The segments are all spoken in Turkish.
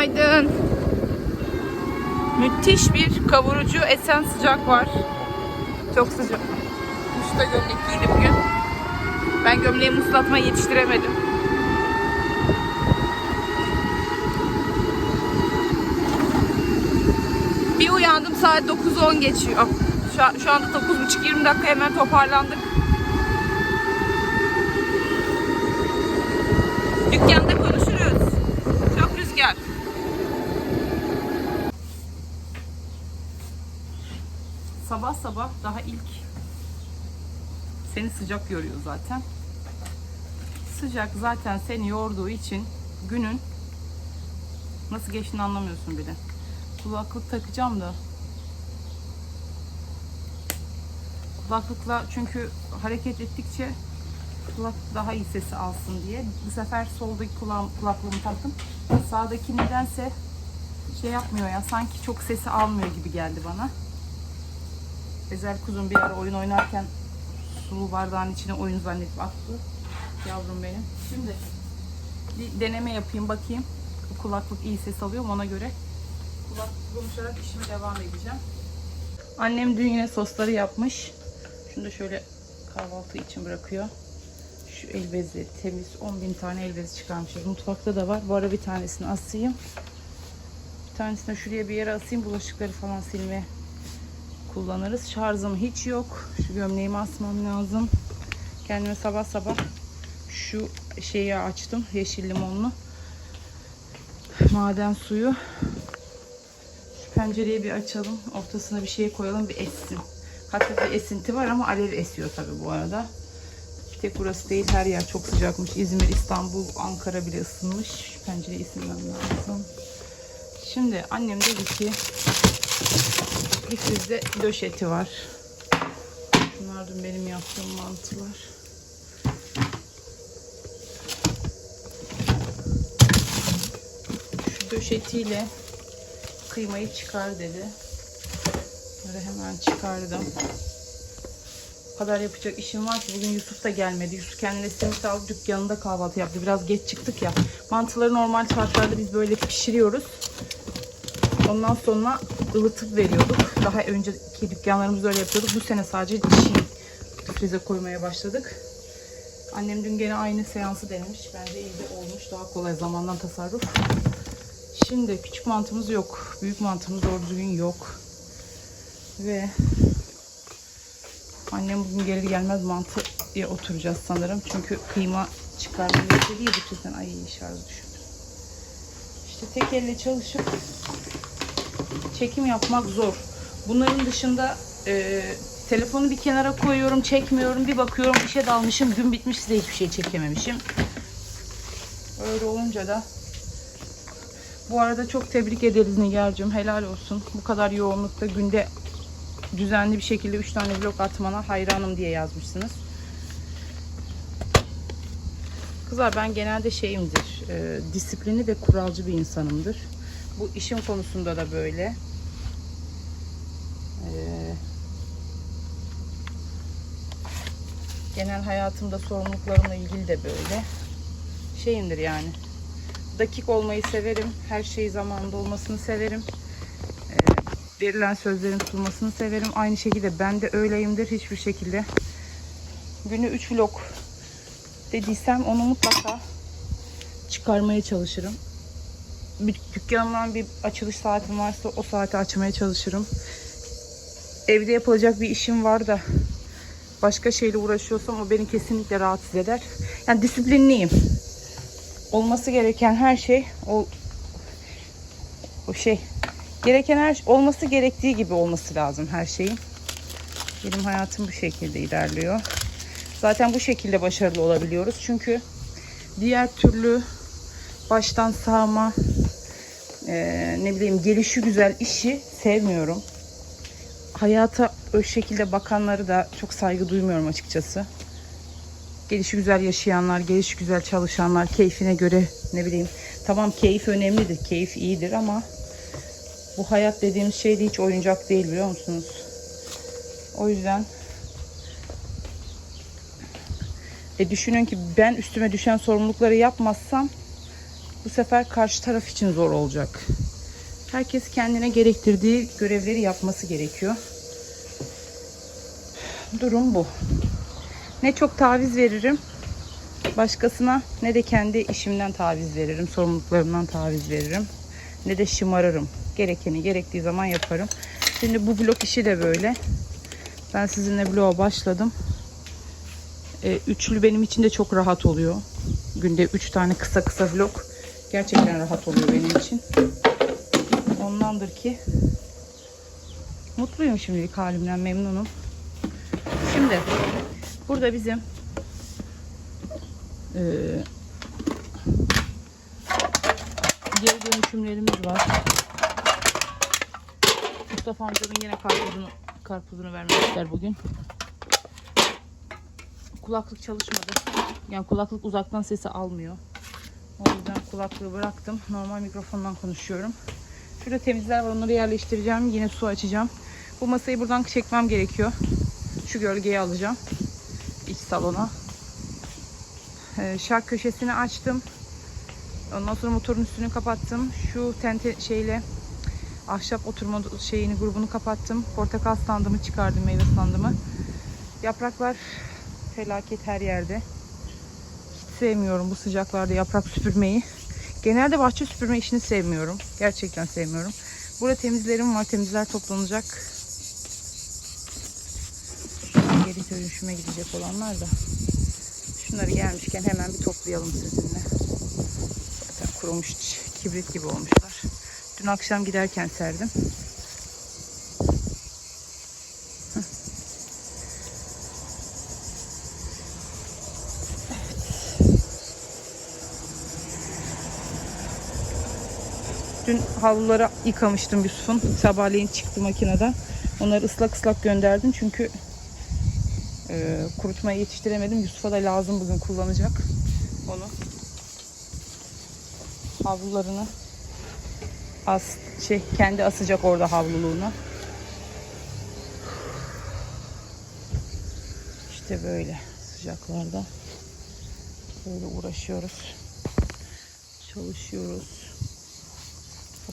Günaydın. Müthiş bir kavurucu esen sıcak var. Çok sıcak. Usta gömlek giydi bugün. Ben gömleğimi ıslatmayı yetiştiremedim. Bir uyandım saat 9-10 geçiyor. Şu, an- şu anda 9.30-20 dakika hemen toparlandık. Dükkanda Sabah sabah daha ilk seni sıcak yoruyor zaten. Sıcak zaten seni yorduğu için günün nasıl geçtiğini anlamıyorsun bile. Kulaklık takacağım da kulaklıkla çünkü hareket ettikçe kulak daha iyi sesi alsın diye. Bu sefer soldaki kulağım, kulaklığımı taktım. Sağdaki nedense şey yapmıyor ya sanki çok sesi almıyor gibi geldi bana. Ezel kuzum bir ara oyun oynarken sulu bardağın içine oyun zannedip attı. Yavrum benim. Şimdi bir deneme yapayım bakayım. Kulaklık iyi ses alıyor mu ona göre. Kulaklık konuşarak işime devam edeceğim. Annem dün yine sosları yapmış. Şunu da şöyle kahvaltı için bırakıyor. Şu el bezleri temiz 10 bin tane el bezi çıkarmışız. Mutfakta da var. Bu ara bir tanesini asayım. Bir tanesini şuraya bir yere asayım. Bulaşıkları falan silmeye kullanırız. Şarjım hiç yok. Şu gömleğimi asmam lazım. Kendime sabah sabah şu şeyi açtım. Yeşil limonlu. Maden suyu. Şu pencereyi bir açalım. Ortasına bir şey koyalım. Bir essin. Hafif bir esinti var ama alev esiyor tabii bu arada. Bir tek burası değil her yer çok sıcakmış. İzmir, İstanbul, Ankara bile ısınmış. Şu pencereyi ısınmam lazım. Şimdi annem dedi ki difrizde döş eti var. Bunlar dün benim yaptığım mantılar. Şu döş etiyle kıymayı çıkar dedi. Böyle hemen çıkardım. O kadar yapacak işim var ki bugün Yusuf da gelmedi. Yusuf kendine simit aldı dükkanında kahvaltı yaptı. Biraz geç çıktık ya. Mantıları normal şartlarda biz böyle pişiriyoruz. Ondan sonra ılıtıp veriyorduk. Daha önceki dükkanlarımızda öyle yapıyorduk. Bu sene sadece çiğ frize koymaya başladık. Annem dün gene aynı seansı denemiş. Bence iyi de olmuş. Daha kolay zamandan tasarruf. Şimdi küçük mantımız yok. Büyük mantımız doğru düzgün yok. Ve annem bugün gelir gelmez mantıya oturacağız sanırım. Çünkü kıyma çıkarmayı istediği için ay şarj düşürdüm. İşte tek elle çalışıp çekim yapmak zor. Bunların dışında e, telefonu bir kenara koyuyorum, çekmiyorum. Bir bakıyorum işe dalmışım, gün bitmiş size hiçbir şey çekememişim. Öyle olunca da bu arada çok tebrik ederiz Nigar'cığım. Helal olsun. Bu kadar yoğunlukta günde düzenli bir şekilde 3 tane vlog atmana hayranım diye yazmışsınız. Kızlar ben genelde şeyimdir. E, disiplinli ve kuralcı bir insanımdır. Bu işim konusunda da böyle. Ee, genel hayatımda sorumluluklarımla ilgili de böyle. Şeyimdir yani. Dakik olmayı severim. Her şey zamanında olmasını severim. Ee, verilen sözlerin tutulmasını severim. Aynı şekilde ben de öyleyimdir. Hiçbir şekilde günü 3 vlog dediysem onu mutlaka çıkarmaya çalışırım bir dükkanımdan bir açılış saatim varsa o saate açmaya çalışırım. Evde yapılacak bir işim var da başka şeyle uğraşıyorsam o beni kesinlikle rahatsız eder. Yani disiplinliyim. Olması gereken her şey o o şey gereken her şey, olması gerektiği gibi olması lazım her şeyin. Benim hayatım bu şekilde ilerliyor. Zaten bu şekilde başarılı olabiliyoruz. Çünkü diğer türlü baştan sağma e, ne bileyim gelişi güzel işi sevmiyorum. Hayata o şekilde bakanları da çok saygı duymuyorum açıkçası. Gelişi güzel yaşayanlar, gelişi güzel çalışanlar, keyfine göre ne bileyim. Tamam keyif önemlidir, keyif iyidir ama bu hayat dediğimiz şey de hiç oyuncak değil biliyor musunuz? O yüzden e düşünün ki ben üstüme düşen sorumlulukları yapmazsam bu sefer karşı taraf için zor olacak. Herkes kendine gerektirdiği görevleri yapması gerekiyor. Durum bu. Ne çok taviz veririm başkasına ne de kendi işimden taviz veririm, sorumluluklarımdan taviz veririm. Ne de şımarırım. Gerekeni gerektiği zaman yaparım. Şimdi bu blok işi de böyle. Ben sizinle bloğa başladım. Ee, üçlü benim için de çok rahat oluyor. Günde üç tane kısa kısa vlog gerçekten rahat oluyor benim için. Ondandır ki mutluyum şimdilik halimden memnunum. Şimdi burada bizim eee, geri dönüşümlerimiz var. Mustafa amcanın yine karpuzunu karpuzunu vermişler bugün. Kulaklık çalışmadı. Yani kulaklık uzaktan sesi almıyor. O yüzden kulaklığı bıraktım. Normal mikrofondan konuşuyorum. Şurada temizler var. Onları yerleştireceğim. Yine su açacağım. Bu masayı buradan çekmem gerekiyor. Şu gölgeyi alacağım. iç salona. Ee, şark köşesini açtım. Ondan sonra motorun üstünü kapattım. Şu tente şeyle ahşap oturma şeyini grubunu kapattım. Portakal standımı çıkardım, meyve standımı. Yapraklar felaket her yerde. Sevmiyorum bu sıcaklarda yaprak süpürmeyi. Genelde bahçe süpürme işini sevmiyorum. Gerçekten sevmiyorum. Burada temizlerim var. Temizler toplanacak. Geri dönüşüme gidecek olanlar da. Şunları gelmişken hemen bir toplayalım sizinle. Zaten kurumuş kibrit gibi olmuşlar. Dün akşam giderken serdim. Dün havluları yıkamıştım Yusuf'un. Sabahleyin çıktı makineden. Onları ıslak ıslak gönderdim çünkü e, kurutmaya yetiştiremedim. Yusuf'a da lazım bugün kullanacak onu. Havlularını as şey kendi asacak orada havluluğunu. İşte böyle sıcaklarda böyle uğraşıyoruz. Çalışıyoruz.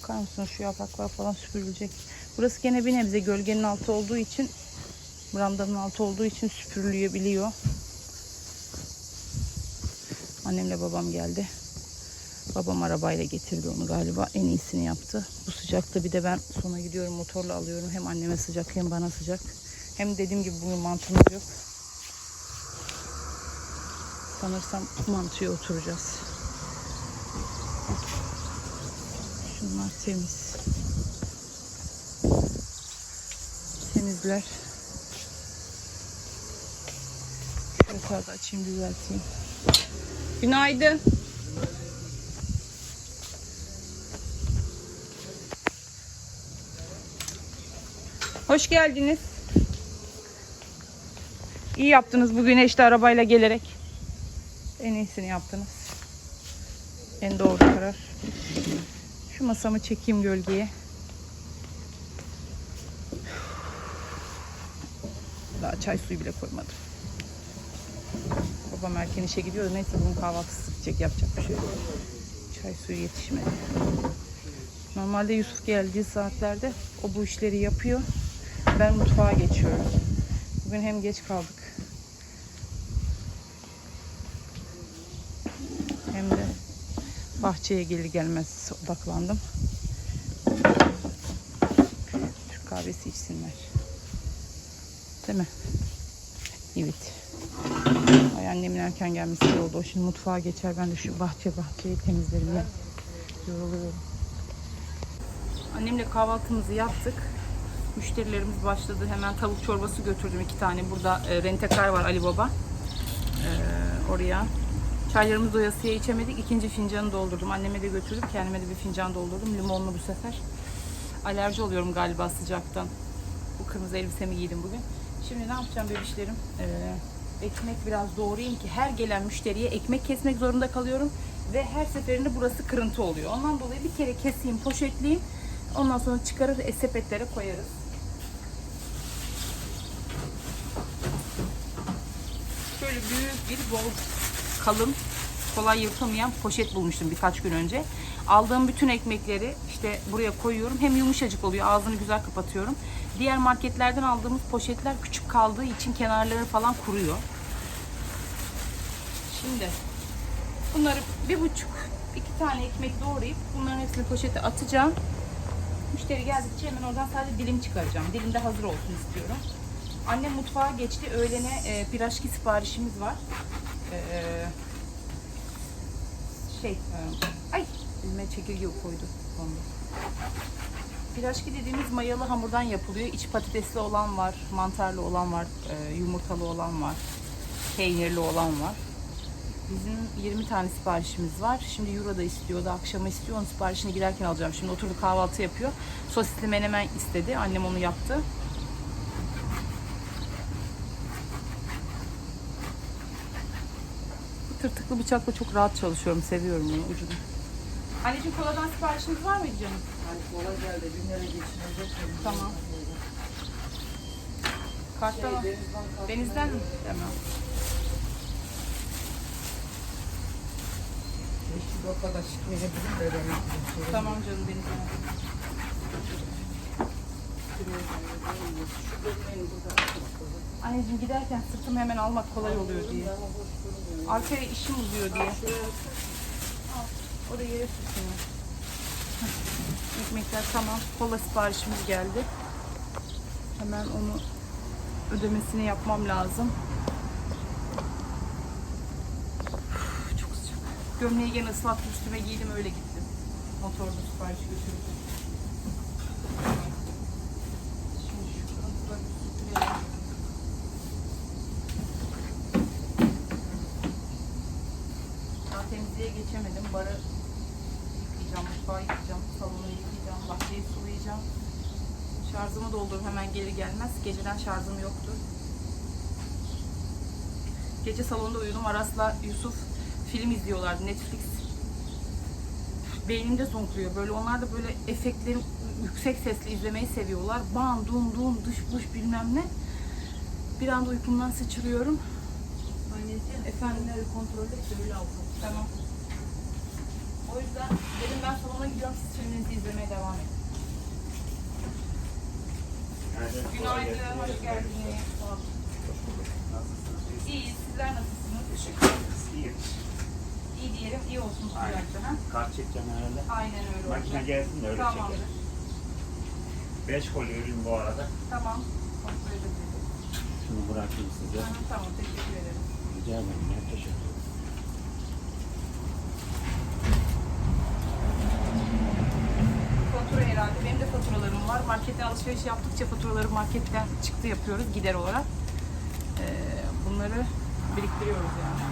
Bakar mısınız şu yapraklar falan süpürülecek. Burası gene bir nebze gölgenin altı olduğu için brandanın altı olduğu için süpürülebiliyor. Annemle babam geldi. Babam arabayla getirdi onu galiba. En iyisini yaptı. Bu sıcakta bir de ben sona gidiyorum motorla alıyorum. Hem anneme sıcak hem bana sıcak. Hem dediğim gibi bugün mantımız yok. Sanırsam mantıya oturacağız. Şunlar temiz. Temizler. Şöyle da açayım düzelteyim. Günaydın. Hoş geldiniz. İyi yaptınız bu güneşte arabayla gelerek. En iyisini yaptınız. En doğru karar. Şu masamı çekeyim gölgeye. Daha çay suyu bile koymadım. Babam erken işe gidiyor. Neyse bunun kahvaltısı gidecek. Yapacak bir şey yok. Çay suyu yetişmedi. Normalde Yusuf geldiği saatlerde o bu işleri yapıyor. Ben mutfağa geçiyorum. Bugün hem geç kaldık. Hem de bahçeye gelir gelmez odaklandım. Şu kahvesi içsinler. Değil mi? Evet. Ay annemin erken gelmesi oldu. O şimdi mutfağa geçer. Ben de şu bahçe bahçeyi temizlerim. ya. Yoruluyorum. Annemle kahvaltımızı yaptık. Müşterilerimiz başladı. Hemen tavuk çorbası götürdüm iki tane. Burada e, rentekar var Ali Baba. E, oraya. Çaylarımızı doyasıya içemedik. İkinci fincanı doldurdum. Anneme de götürdüm. Kendime de bir fincan doldurdum. Limonlu bu sefer. Alerji oluyorum galiba sıcaktan. Bu kırmızı elbisemi giydim bugün. Şimdi ne yapacağım bebişlerim? Ee, ekmek biraz doğrayayım ki her gelen müşteriye ekmek kesmek zorunda kalıyorum. Ve her seferinde burası kırıntı oluyor. Ondan dolayı bir kere keseyim, poşetleyeyim. Ondan sonra çıkarır sepetlere koyarız. Şöyle büyük bir bol kalın kolay yırtılmayan poşet bulmuştum birkaç gün önce. Aldığım bütün ekmekleri işte buraya koyuyorum. Hem yumuşacık oluyor, ağzını güzel kapatıyorum. Diğer marketlerden aldığımız poşetler küçük kaldığı için kenarları falan kuruyor. Şimdi bunları bir buçuk, iki tane ekmek doğrayıp bunların hepsini poşete atacağım. Müşteri geldikçe hemen oradan sadece dilim çıkaracağım. Dilim de hazır olsun istiyorum. Annem mutfağa geçti. Öğlene e, piraşki siparişimiz var. E, şey, e, ay elime çekirge koydu. Onu. Piraşki dediğimiz mayalı hamurdan yapılıyor. İç patatesli olan var, mantarlı olan var, e, yumurtalı olan var, peynirli olan var. Bizim 20 tane siparişimiz var. Şimdi Euro da istiyordu, akşama istiyor. Onun siparişini girerken alacağım. Şimdi oturdu kahvaltı yapıyor. Sosisli menemen istedi. Annem onu yaptı. Tırtıklı bıçakla çok rahat çalışıyorum. Seviyorum bunu ucunu. Anneciğim koladan siparişiniz var mıydı canım? Hani kolay geldi. Günlere geçinecek. Tamam. Kartta var. Denizden mi? Tamam. Eşit o kadar çıkmayabilirim de ben. Tamam canım denizden. Şu bölmeyin burada. Anneciğim giderken sırtımı hemen almak kolay oluyor diye. Arkaya işim uzuyor diye. O da yere sürtün. Ekmekler tamam. Kola siparişimiz geldi. Hemen onu ödemesini yapmam lazım. Çok sıcak. Gömleği gene ıslattım üstüme giydim öyle gittim. Motorda sipariş götürdüm. Gelmez. Geceden şarjım yoktu. Gece salonda uyudum. Aras'la Yusuf film izliyorlardı. Netflix. Beynimde zonkluyor. Böyle onlar da böyle efektleri yüksek sesle izlemeyi seviyorlar. Bam, dum, dum, dış, buş bilmem ne. Bir anda uykumdan sıçrıyorum. Anneciğim. Efendim? Günleri kontrol et. Öyle aldım. Tamam. O yüzden dedim ben salona gidiyorum siz filminizi izlemeye devam edin. Günaydın, hoş geldiniz. İyi, sizler nasılsınız? Teşekkür ederiz. İyi. İyi diyelim, iyi olsun Aynen. Kart çekeceğim herhalde. Aynen öyle Makine gelsin de öyle Tamamdır. çekelim. Beş koli ürün bu arada. Tamam. Kontrol edebiliriz. Şunu bırakayım size. Aha, Tamam, teşekkür ederim. Rica ederim. Ya, teşekkür ederim. Fatura herhalde. Benim de faturalarım var. Marketten alışveriş yaptıkça faturaları marketten çıktı yapıyoruz gider olarak. Ee, bunları biriktiriyoruz yani.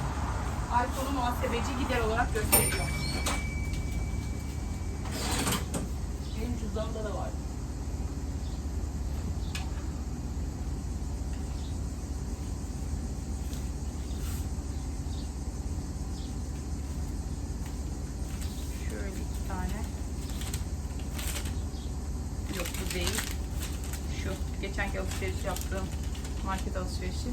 iPhone'u muhasebeci gider olarak gösteriyor. Benim cüzdanımda da var. Şöyle iki tane. Yok bu değil. Şu geçenki alışveriş yaptığım market alışverişi.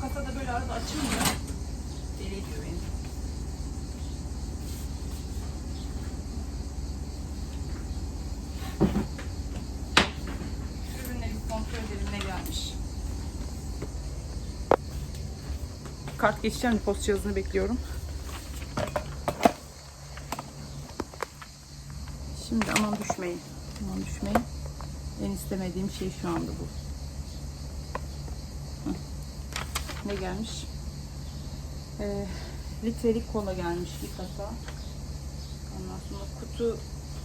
Kasada böyle arada açılmıyor. Deli ediyor beni. Şu ürünleri bir kontrol edelim ne gelmiş. Kart geçeceğim post cihazını bekliyorum. Şimdi aman düşmeyin. Aman düşmeyin. En istemediğim şey şu anda bu. Hı. Ne gelmiş? Ee, litrelik kola gelmiş bir kasa. Ondan sonra kutu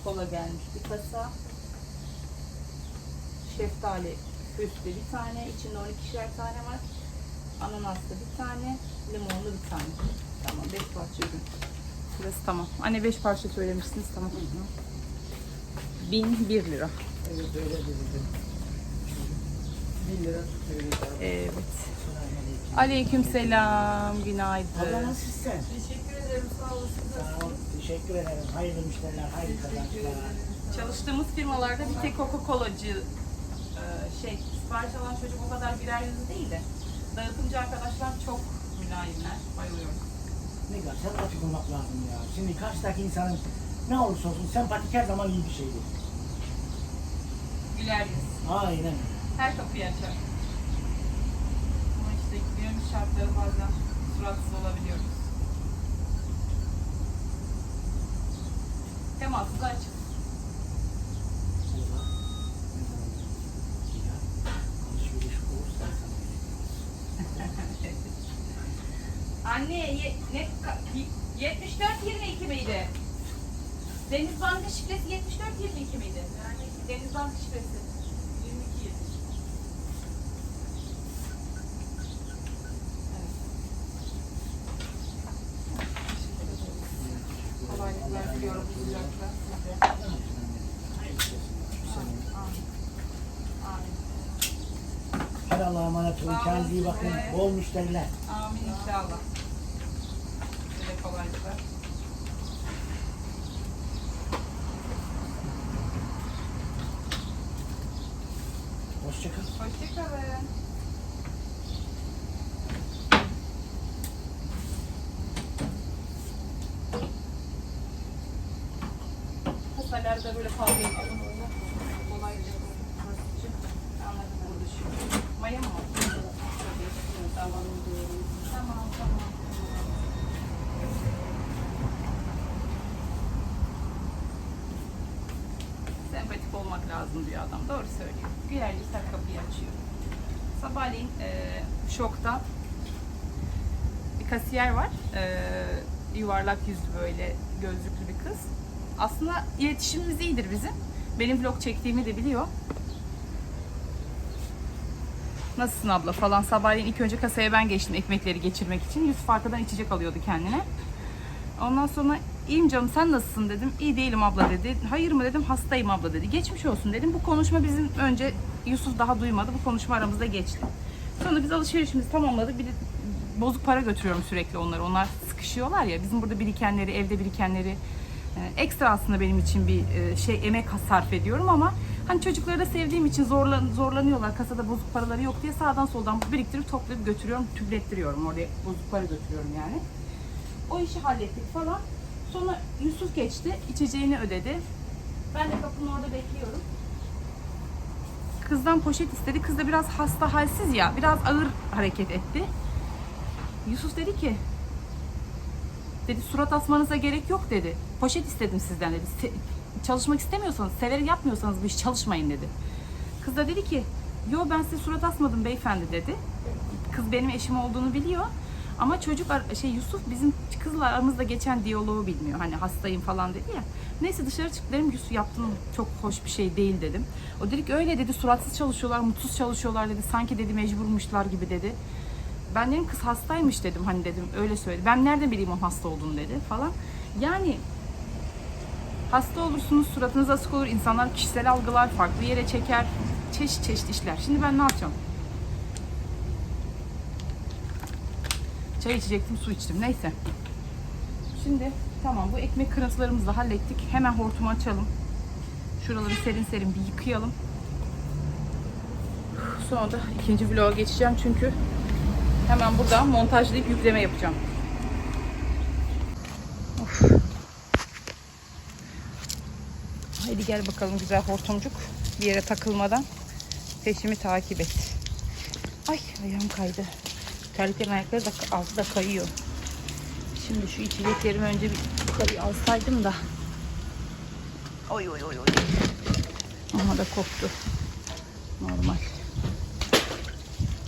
kola gelmiş bir kasa. Şeftali füslü bir tane. İçinde 12'şer tane var. Ananaslı bir tane, limonlu bir tane. Tamam, beş parça ürün. Burası tamam. Anne beş parça söylemişsiniz, tamam. Bin bir lira. Evet öyle dedim. 1 lira tutuyor. Evet. Aleyküm selam, günaydın. Abla nasılsın? Teşekkür ederim, sağ olasın. Sağ ol. Teşekkür ederim. Hayırlı müşteriler, hayırlı kazançlar. Çalıştığımız firmalarda bir tek Coca-Cola'cı e, şey sipariş alan çocuk o kadar birer yüzü değil de dağıtımcı arkadaşlar çok mülayimler. Bayılıyorum. Ne kadar sempatik olmak lazım ya. Şimdi karşıdaki insanın ne olursa olsun sempatik her zaman iyi bir şeydir. Güler yüz. Aynen. Her kapıyı açar. Ama işte günümüz şartları bazen suratsız olabiliyoruz. Temassız açık. Burada ne zaman ya alışveriş olursa Anne ye, ne, ka- y- 74 22 miydi? Deniz Banka şifresi 74 22 miydi? Yani Deniz Banka şifresi 22 20. Kolaylıklar diliyorum sıcakta size. Hadi Allah'a emanet olun. Kendinize iyi bakın. Bol müşteriler. Amin inşallah. Size kolaylıklar. Hoşçakal. Hoşçakalın. Kasalarda böyle yapalım. Lazım diyor adam. Doğru söylüyor. Güler yüz her kapıyı açıyor. Sabahleyin e, şokta bir kasiyer var. E, yuvarlak yüzlü böyle gözlüklü bir kız. Aslında iletişimimiz iyidir bizim. Benim vlog çektiğimi de biliyor. Nasılsın abla falan. Sabahleyin ilk önce kasaya ben geçtim ekmekleri geçirmek için. Yusuf arkadan içecek alıyordu kendine. Ondan sonra iyiyim canım sen nasılsın dedim. İyi değilim abla dedi. Hayır mı dedim hastayım abla dedi. Geçmiş olsun dedim. Bu konuşma bizim önce Yusuf daha duymadı. Bu konuşma aramızda geçti. Sonra biz alışverişimizi tamamladık. Bir de bozuk para götürüyorum sürekli onları. Onlar sıkışıyorlar ya. Bizim burada birikenleri, evde birikenleri e, ekstra aslında benim için bir e, şey emek sarf ediyorum ama hani çocukları da sevdiğim için zorlan, zorlanıyorlar. Kasada bozuk paraları yok diye sağdan soldan biriktirip toplayıp götürüyorum, tüblettiriyorum. Oraya bozuk para götürüyorum yani. O işi hallettik falan. Sonra Yusuf geçti, içeceğini ödedi. Ben de kapının orada bekliyorum. Kızdan poşet istedi. Kız da biraz hasta halsiz ya, biraz ağır hareket etti. Yusuf dedi ki, dedi surat asmanıza gerek yok dedi. Poşet istedim sizden dedi. Se- çalışmak istemiyorsanız, severek yapmıyorsanız bu iş çalışmayın dedi. Kız da dedi ki, yo ben size surat asmadım beyefendi dedi. Kız benim eşim olduğunu biliyor. Ama çocuk şey Yusuf bizim kızla aramızda geçen diyaloğu bilmiyor. Hani hastayım falan dedi ya. Neyse dışarı çıktı dedim Yusuf yaptığın çok hoş bir şey değil dedim. O dedi ki öyle dedi suratsız çalışıyorlar, mutsuz çalışıyorlar dedi. Sanki dedi mecburmuşlar gibi dedi. Ben dedim kız hastaymış dedim hani dedim öyle söyledi. Ben nereden bileyim o hasta olduğunu dedi falan. Yani hasta olursunuz suratınız asık olur. insanlar kişisel algılar farklı yere çeker. Çeşit çeşit işler. Şimdi ben ne yapacağım? Çay içecektim, su içtim. Neyse. Şimdi tamam bu ekmek kırıntılarımızı da hallettik. Hemen hortumu açalım. Şuraları serin serin bir yıkayalım. Sonra da ikinci vloga geçeceğim çünkü hemen burada montajlayıp yükleme yapacağım. Of. Haydi gel bakalım güzel hortumcuk. Bir yere takılmadan peşimi takip et. Ay ayağım kaydı. Terliklerin ayakları da altı da kayıyor. Şimdi şu içeceklerimi önce bir yukarıya alsaydım da. Oy oy oy oy. Ama da koptu. Normal.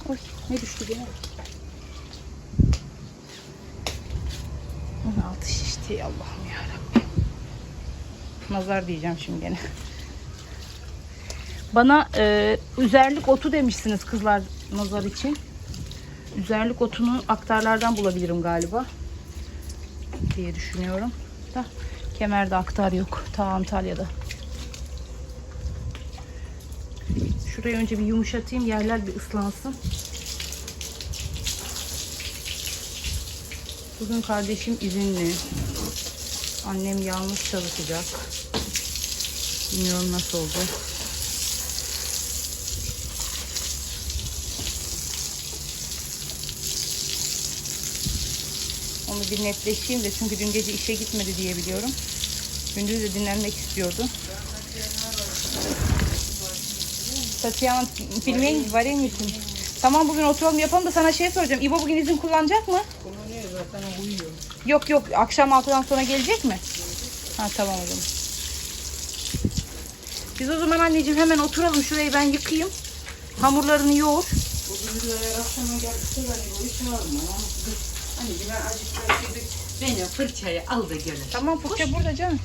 Oy ne düştü gene? Onun altı şişti Allah'ım yarabbim. Nazar diyeceğim şimdi gene. Bana e, üzerlik otu demişsiniz kızlar nazar için. Üzerlik otunu aktarlardan bulabilirim galiba. Diye düşünüyorum. Da kemerde aktar yok. Ta Antalya'da. Şurayı önce bir yumuşatayım. Yerler bir ıslansın. Bugün kardeşim izinli. Annem yalnız çalışacak. Bilmiyorum nasıl oldu. Onu bir netleşeyim de çünkü dün gece işe gitmedi diye biliyorum. Gündüz de dinlenmek istiyordu. Tatiana filmin var misin? Tamam bugün oturalım yapalım da sana şey soracağım. İbo bugün izin kullanacak mı? Kullanıyor zaten uyuyor. Yok yok akşam 6'dan sonra gelecek mi? Ha tamam o zaman. Biz o zaman anneciğim hemen oturalım şurayı ben yıkayayım. Hamurlarını yoğur. Bugün de akşama geldiyse ben var mı? Anneciğim ben acık böyle beni fırçayı al da gelin. Tamam fırça burada canım.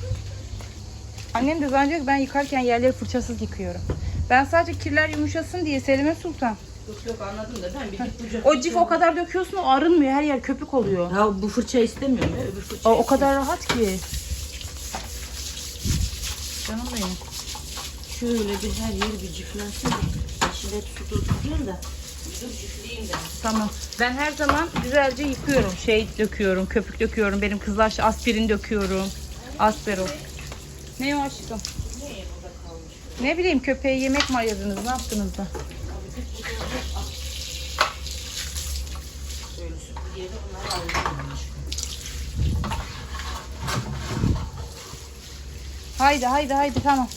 Annem de zannediyor ki ben yıkarken yerleri fırçasız yıkıyorum. Ben sadece kirler yumuşasın diye Selime Sultan. Yok yok anladım da ben bir git. O cif o kadar döküyorsun o arınmıyor her yer köpük oluyor. Ya bu fırça istemiyorum ya öbür fırça. O, o kadar rahat ki. Canım benim. Şöyle bir her yer bir ciflensin de. Şimdi hep su da. Tamam. Ben her zaman güzelce yıkıyorum. Şey döküyorum, köpük döküyorum. Benim kızlar aspirin döküyorum. Aspero. Ne o aşkım? Ne bileyim köpeğe yemek mi ayırdınız? Ne yaptınız da? Haydi haydi haydi tamam.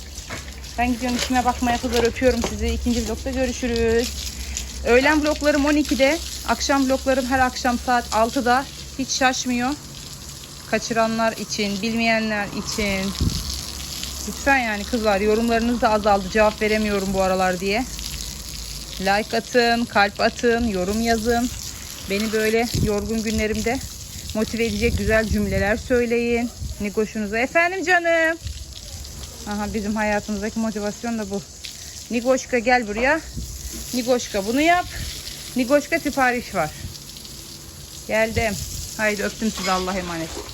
Ben gidiyorum işime bakmaya kızlar öpüyorum sizi. İkinci vlogda görüşürüz. Öğlen vloglarım 12'de. Akşam vloglarım her akşam saat 6'da. Hiç şaşmıyor. Kaçıranlar için, bilmeyenler için. Lütfen yani kızlar yorumlarınız da azaldı. Cevap veremiyorum bu aralar diye. Like atın, kalp atın, yorum yazın. Beni böyle yorgun günlerimde motive edecek güzel cümleler söyleyin. Nigoşunuza. Efendim canım. Aha bizim hayatımızdaki motivasyon da bu. Nigoşka gel buraya. Nigoşka bunu yap. Nigoşka sipariş var. Geldim. Haydi öptüm sizi Allah'a emanet.